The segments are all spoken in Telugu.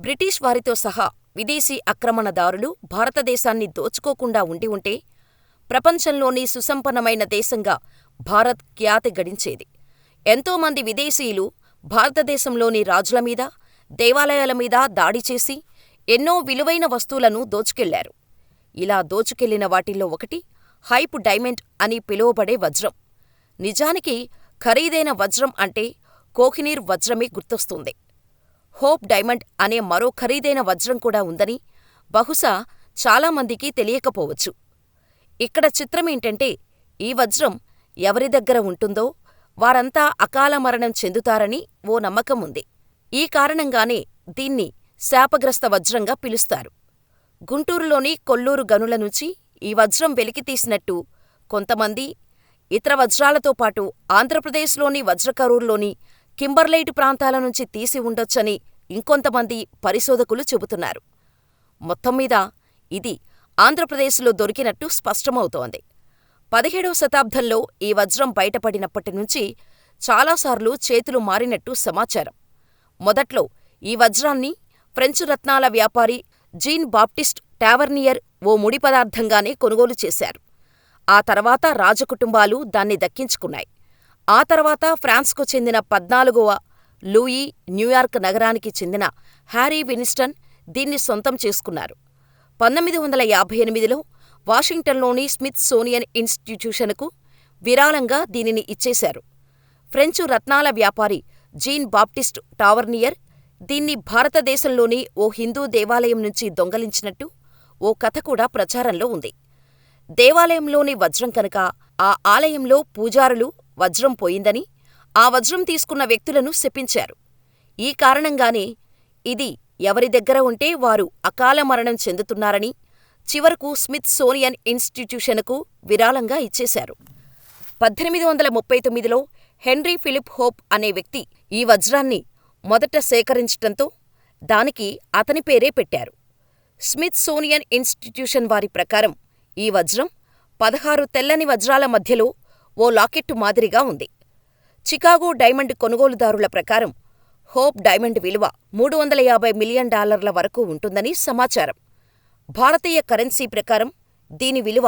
బ్రిటిష్ వారితో సహా విదేశీ ఆక్రమణదారులు భారతదేశాన్ని దోచుకోకుండా ఉండి ఉంటే ప్రపంచంలోని సుసంపన్నమైన దేశంగా భారత్ ఖ్యాతి గడించేది. ఎంతోమంది విదేశీయులు భారతదేశంలోని రాజులమీద దేవాలయాల మీద దాడి చేసి ఎన్నో విలువైన వస్తువులను దోచుకెళ్ళారు ఇలా దోచుకెళ్ళిన వాటిల్లో ఒకటి హైప్ డైమండ్ అని పిలువబడే వజ్రం. నిజానికి ఖరీదైన వజ్రం అంటే కోహినూర్ వజ్రమే గుర్తొస్తుంది. హోప్ డైమండ్ అనే మరో ఖరీదైన వజ్రం కూడా ఉందని బహుశా చాలామందికి తెలియకపోవచ్చు. ఇక్కడ చిత్రమేంటంటే ఈ వజ్రం ఎవరి దగ్గర ఉంటుందో వారంతా అకాల మరణం చెందుతారని ఓ నమ్మకం ఉంది. ఈ కారణంగానే దీన్ని శాపగ్రస్త వజ్రంగా పిలుస్తారు. గుంటూరులోని కొల్లూరు గనుల నుంచి ఈ వజ్రం వెలికితీసినట్టు కొంతమంది, ఇతర వజ్రాలతో పాటు ఆంధ్రప్రదేశ్లోని వజ్రకరూర్లోని కింబర్లైటు ప్రాంతాల నుంచి తీసి ఉండొచ్చని ఇంకొంతమంది పరిశోధకులు చెబుతున్నారు. మొత్తంమీద ఇది ఆంధ్రప్రదేశ్లో దొరికినట్టు స్పష్టమవుతోంది. పదిహేడవ శతాబ్దంలో ఈ వజ్రం బయటపడినప్పటి నుంచి చాలాసార్లు చేతులు మారినట్టు సమాచారం. మొదట్లో ఈ వజ్రాన్ని ఫ్రెంచ్ రత్నాల వ్యాపారి జీన్ బాప్టిస్ట్ టావర్నియర్ ఓ ముడి పదార్థంగానే కొనుగోలు చేశారు. ఆ తర్వాత రాజకుటుంబాలు దాన్ని దక్కించుకున్నాయి. ఆ తర్వాత ఫ్రాన్స్కు చెందిన పద్నాలుగవ లూయి, న్యూయార్క్ నగరానికి చెందిన హ్యారీ విన్స్టన్ దీన్ని సొంతం చేసుకున్నారు. పంతొమ్మిది వందల యాభై ఎనిమిదిలో వాషింగ్టన్లోని స్మిత్ సోనియన్ ఇన్స్టిట్యూషన్కు విరాళంగా దీనిని ఇచ్చేశారు. ఫ్రెంచ్ రత్నాల వ్యాపారి జీన్ బాప్టిస్ట్ టావర్నియర్ దీన్ని భారతదేశంలోని ఓ హిందూ దేవాలయం నుంచి దొంగిలించినట్టు ఓ కథ కూడా ప్రచారంలో ఉంది. దేవాలయంలోని వజ్రం కనుక ఆ ఆలయంలో పూజారులు వజ్రం పోయిందని, ఆ వజ్రం తీసుకున్న వ్యక్తులను శపించారు. ఈ కారణంగానే ఇది ఎవరి దగ్గర ఉంటే వారు అకాల మరణం చెందుతున్నారని చివరకు స్మిత్సోనియన్ ఇన్స్టిట్యూషన్కు విరాళంగా ఇచ్చేశారు. పద్దెనిమిది వందల ముప్పై తొమ్మిదిలో హెన్రీ ఫిలిప్ హోప్ అనే వ్యక్తి ఈ వజ్రాన్ని మొదట సేకరించటంతో దానికి అతని పేరే పెట్టారు. స్మిత్సోనియన్ ఇన్స్టిట్యూషన్ వారి ప్రకారం ఈ వజ్రం పదహారు తెల్లని వజ్రాల మధ్యలో ఓ లాకెట్టు మాదిరిగా ఉంది. చికాగో డైమండ్ కొనుగోలుదారుల ప్రకారం హోప్ డైమండ్ విలువ మూడు వందల యాభై మిలియన్ డాలర్ల వరకు ఉంటుందని సమాచారం. భారతీయ కరెన్సీ ప్రకారం దీని విలువ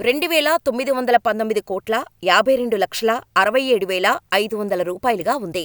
రెండు వేల తొమ్మిది వందల పంతొమ్మిది కోట్ల యాభై రెండు లక్షల అరవై ఏడు వేల ఐదు వందల రూపాయలుగా ఉంది.